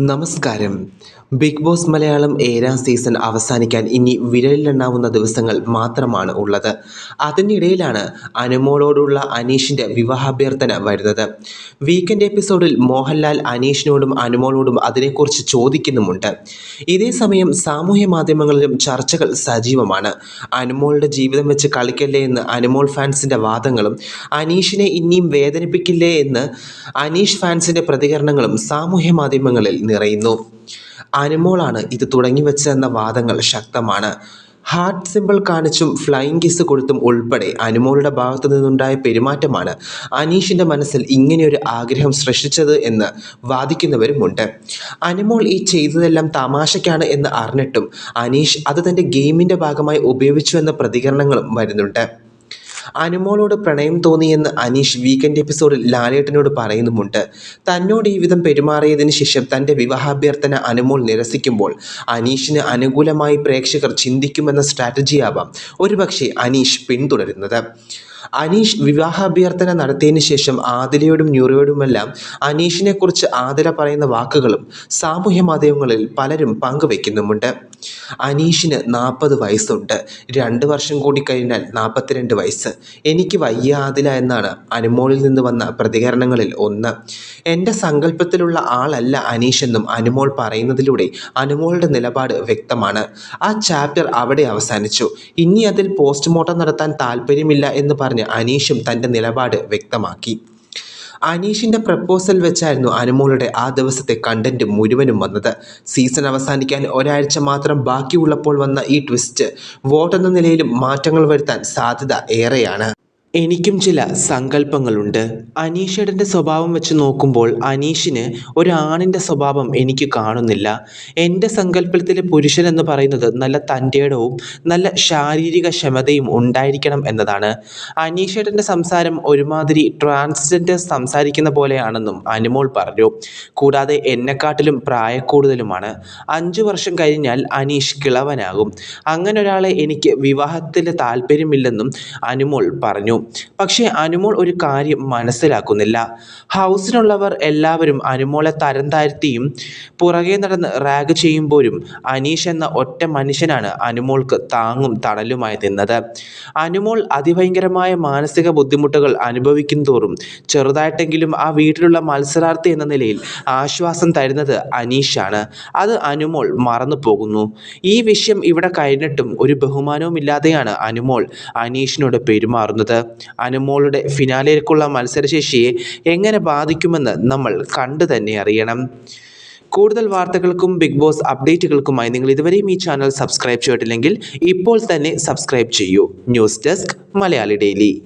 നമസ്കാരം. Big boss Malayalam ഏഴാം season അവസാനിക്കാൻ ഇനി വിരലിലെണ്ണാവുന്ന ദിവസങ്ങൾ മാത്രമാണ് ഉള്ളത്. അതിനിടയിലാണ് അനുമോളോടുള്ള അനീഷിന്റെ വിവാഹാഭ്യർത്ഥന വരുന്നത്. വീക്കെൻഡ് എപ്പിസോഡിൽ മോഹൻലാൽ അനീഷിനോടും അനുമോളോടും അതിനെക്കുറിച്ച് ചോദിക്കുന്നുമുണ്ട്. ഇതേ സമയം സാമൂഹ്യ മാധ്യമങ്ങളിലും ചർച്ചകൾ സജീവമാണ്. അനുമോളുടെ ജീവിതം വെച്ച് കളിക്കല്ലേ എന്ന് അനുമോൾ ഫാൻസിന്റെ വാദങ്ങളും അനീഷിനെ ഇനിയും വേദനിപ്പിക്കില്ലേ എന്ന് അനീഷ് ഫാൻസിന്റെ പ്രതികരണങ്ങളും സാമൂഹ്യ മാധ്യമങ്ങളിൽ നിറയുന്നു. അനുമോളാണ് ഇത് തുടങ്ങി വെച്ചതെന്ന വാദങ്ങൾ ശക്തമാണ്. ഹാർട്ട് സിമ്പിൾ കാണിച്ചും ഫ്ലൈയിങ് കിസ് കൊടുത്തും ഉൾപ്പെടെ അനുമോളുടെ ഭാഗത്തു നിന്നുണ്ടായ പെരുമാറ്റമാണ് അനീഷിന്റെ മനസ്സിൽ ഇങ്ങനെയൊരു ആഗ്രഹം സൃഷ്ടിച്ചത് എന്ന് വാദിക്കുന്നവരുമുണ്ട്. അനുമോൾ ഈ ചെയ്തതെല്ലാം തമാശയ്ക്കാണ് എന്ന് അറിഞ്ഞിട്ടും അനീഷ് അത് തന്റെ ഗെയിമിന്റെ ഭാഗമായി ഉപയോഗിച്ചു എന്ന പ്രതികരണങ്ങളും വരുന്നുണ്ട്. അനുമോളോട് പ്രണയം തോന്നിയെന്ന് അനീഷ് വീക്കെൻഡ് എപ്പിസോഡിൽ ലാലേട്ടനോട് പറയുന്നുമുണ്ട്. തന്നോട് ഈ വിധം പെരുമാറിയതിന് ശേഷം തന്റെ വിവാഹാഭ്യർത്ഥന അനുമോൾ നിരസിക്കുമ്പോൾ അനീഷിന് അനുകൂലമായി പ്രേക്ഷകർ ചിന്തിക്കുമെന്ന സ്ട്രാറ്റജിയാവാം ഒരുപക്ഷെ അനീഷ് പിന്തുടരുന്നത്. അനീഷ് വിവാഹാഭ്യർത്ഥന നടത്തിയതിന് ശേഷം ആതിലയോടും ന്യൂറയോടുമെല്ലാം അനീഷിനെക്കുറിച്ച് ആതിര പറയുന്ന വാക്കുകളും സാമൂഹ്യ മാധ്യമങ്ങളിൽ പലരും പങ്കുവെക്കുന്നുമുണ്ട്. അനീഷിന് നാൽപ്പത് വയസ്സുണ്ട്. രണ്ട് വർഷം കൂടി കഴിഞ്ഞാൽ നാൽപ്പത്തിരണ്ട് വയസ്സ്. എനിക്ക് വയ്യ എന്നാണ് അനുമോളിൽ നിന്ന് വന്ന പ്രതികരണങ്ങളിൽ ഒന്ന്. എന്റെ സങ്കല്പത്തിലുള്ള ആളല്ല അനീഷ് എന്നും അനുമോൾ പറയുന്നതിലൂടെ അനുമോളുടെ നിലപാട് വ്യക്തമാണ്. ആ ചാപ്റ്റർ അവിടെ അവസാനിച്ചു. ഇനി അതിൽ പോസ്റ്റ്മോർട്ടം നടത്താൻ താല്പര്യമില്ല എന്ന് പറഞ്ഞ് അനീഷും തന്റെ നിലപാട് വ്യക്തമാക്കി. അനീഷിന്റെ പ്രപ്പോസൽ വെച്ചായിരുന്നു അനുമോളുടെ ആ ദിവസത്തെ കണ്ടന്റ് മുഴുവനും വന്നത്. സീസൺ അവസാനിക്കാൻ ഒരാഴ്ച മാത്രം ബാക്കിയുള്ളപ്പോൾ വന്ന ഈ ട്വിസ്റ്റ് വോട്ടെന്ന നിലയിലും മാറ്റങ്ങൾ വരുത്താൻ സാധ്യത ഏറെയാണ്. എനിക്കും ചില സങ്കല്പങ്ങളുണ്ട്. അനീഷേടന്റെ സ്വഭാവം വെച്ച് നോക്കുമ്പോൾ അനീഷിന് ഒരാണിന്റെ സ്വഭാവം എനിക്ക് കാണുന്നില്ല. എന്റെ സങ്കല്പത്തിലെ പുരുഷൻ എന്ന് പറയുന്നത് നല്ല തന്റെടവും നല്ല ശാരീരിക ക്ഷമതയും ഉണ്ടായിരിക്കണം എന്നതാണ്. അനീഷേടന്റെ സംസാരം ഒരുമാതിരി ട്രാൻസ്ജെൻഡർ സംസാരിക്കുന്ന പോലെയാണെന്നും അനുമോൾ പറഞ്ഞു. കൂടാതെ എന്നെക്കാട്ടിലും പ്രായക്കൂടുതലുമാണ്. അഞ്ചു വർഷം കഴിഞ്ഞാൽ അനീഷ് കിളവനാകും. അങ്ങനെ ഒരാളെ എനിക്ക് വിവാഹത്തിൽ താല്പര്യമില്ലെന്നും അനുമോൾ പറഞ്ഞു. പക്ഷേ അനുമോൾ ഒരു കാര്യം മനസ്സിലാക്കുന്നില്ല. ഹൗസിനുള്ളവർ എല്ലാവരും അനുമോളെ തരം താഴ്ത്തിയും പുറകെ നടന്ന് റാഗ് ചെയ്യുമ്പോഴും അനീഷ് എന്ന ഒറ്റ മനുഷ്യനാണ് അനുമോൾക്ക് താങ്ങും തണലുമായി നിന്നത്. അനുമോൾ അതിഭയങ്കരമായ മാനസിക ബുദ്ധിമുട്ടുകൾ അനുഭവിക്കും തോറും ചെറുതായിട്ടെങ്കിലും ആ വീട്ടിലുള്ള മത്സരാർത്ഥി എന്ന നിലയിൽ ആശ്വാസം തരുന്നത് അനീഷാണ്. അത് അനുമോൾ മറന്നു പോകുന്നു. ഈ വിഷയം ഇവിടെ കഴിഞ്ഞിട്ടും ഒരു ബഹുമാനവും ഇല്ലാതെയാണ് അനുമോൾ അനീഷിനോട് പെരുമാറുന്നത്. അനുമോളുടെ ഫിനാലേക്കുള്ള മത്സരശേഷിയെ എങ്ങനെ ബാധിക്കുമെന്ന് നമ്മൾ കണ്ടു തന്നെ അറിയണം. കൂടുതൽ വാർത്തകൾക്കും ബിഗ് ബോസ് അപ്ഡേറ്റുകൾക്കുമായി നിങ്ങൾ ഇതുവരെയും ഈ ചാനൽ സബ്സ്ക്രൈബ് ചെയ്തിട്ടില്ലെങ്കിൽ ഇപ്പോൾ തന്നെ സബ്സ്ക്രൈബ് ചെയ്യൂ. News desk Malayali daily.